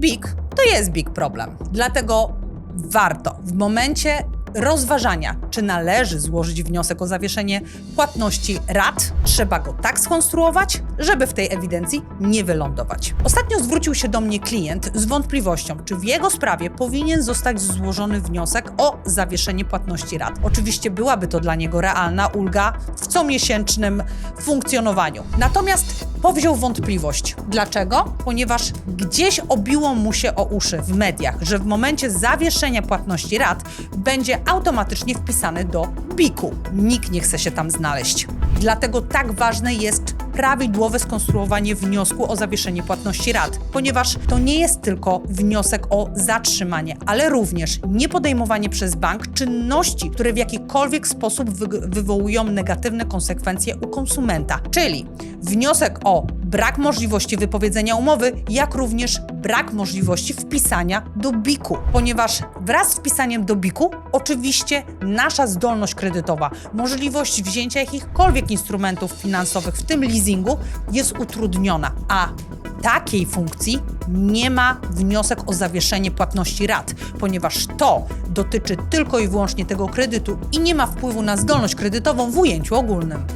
big to jest big problem. Dlatego warto w momencie rozważania, czy należy złożyć wniosek o zawieszenie płatności rat, trzeba go tak skonstruować, żeby w tej ewidencji nie wylądować. Ostatnio zwrócił się do mnie klient z wątpliwością, czy w jego sprawie powinien zostać złożony wniosek o zawieszenie płatności rat. Oczywiście byłaby to dla niego realna ulga w comiesięcznym funkcjonowaniu. Natomiast powziął wątpliwość. Dlaczego? Ponieważ gdzieś obiło mu się o uszy w mediach, że w momencie zawieszenia płatności rat będzie automatycznie wpisany do BIK-u. Nikt nie chce się tam znaleźć. Dlatego tak ważne jest prawidłowe skonstruowanie wniosku o zawieszenie płatności rat, ponieważ to nie jest tylko wniosek o zatrzymanie, ale również niepodejmowanie przez bank czynności, które w jakikolwiek sposób wy- wywołują negatywne konsekwencje u konsumenta, czyli wniosek o brak możliwości wypowiedzenia umowy, jak również brak możliwości wpisania do BIK-u, ponieważ wraz z wpisaniem do BIK-u oczywiście nasza zdolność kredytowa, możliwość wzięcia jakichkolwiek instrumentów finansowych, w tym leasingu, jest utrudniona, a takiej funkcji nie ma wniosek o zawieszenie płatności rat, ponieważ to dotyczy tylko i wyłącznie tego kredytu i nie ma wpływu na zdolność kredytową w ujęciu ogólnym.